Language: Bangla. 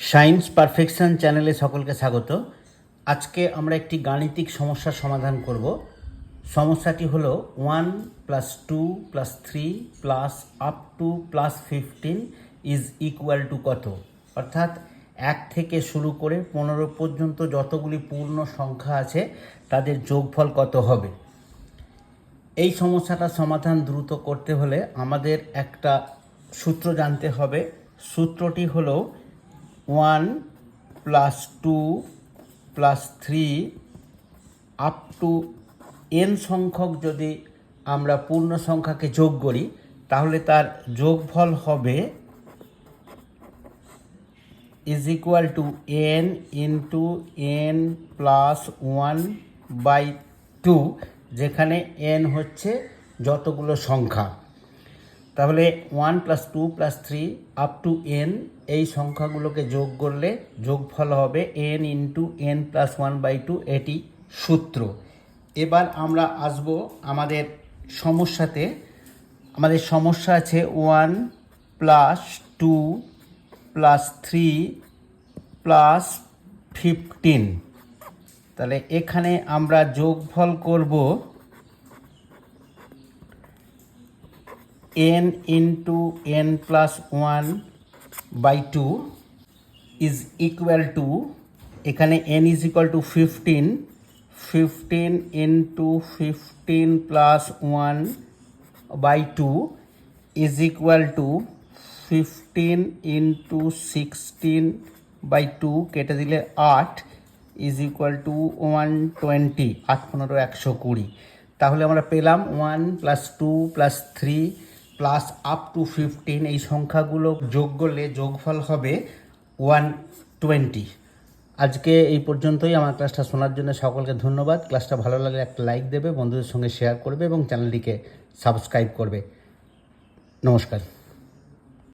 সায়েন্স পারফেকশন চ্যানেলে সকলকে স্বাগত। আজকে আমরা একটি গাণিতিক সমস্যার সমাধান করব। সমস্যাটি হলো one plus two plus three plus up to plus fifteen is equal to কত? অর্থাৎ এক থেকে শুরু করে পনেরো পর্যন্ত যতগুলি পূর্ণ সংখ্যা আছে, তাদের যোগফল কত হবে? এই সমস্যাটার সমাধান দ্রুত করতে হলে আমাদের একটা সূত্র জানতে হবে। সূত্রটি হলো one plus two plus three up to n সংখ্যক যদি আমরা পূর্ণ সংখ্যাকে যোগ করি, তাহলে তার যোগফল হবে is equal to n into n plus one by two যেখানে এন হচ্ছে যতগুলো সংখ্যা। তাহলে one plus two plus three up to n এই সংখ্যাগুলোকে যোগ করলে যোগফল হবে n into n plus one by two এটি সূত্র। এবার আমরা আসব আমাদের সমস্যাতে। আমাদের সমস্যা আছে one plus two plus three plus fifteen তাহলে এখানে আমরা যোগফল করব n into n plus one by two is equal to এখানে n is equal to fifteen fifteen into fifteen plus one by two is equal to fifteen into sixteen by two কেটে দিলে আট is equal to one twenty আট পনেরো একশো কুড়ি। তাহলে আমরা পেলাম one plus two plus three plus up to fifteen এই সংখ্যাগুলো যোগ করলে যোগফল হবে ওয়ান টোয়েন্টি আজকে এই পর্যন্তই আমার ক্লাসটা শোনার জন্য সকলকে ধন্যবাদ। ক্লাসটা ভালো লাগলে একটা লাইক দেবে, বন্ধুদের সঙ্গে শেয়ার করবে এবং চ্যানেলটিকে সাবস্ক্রাইব করবে। নমস্কার।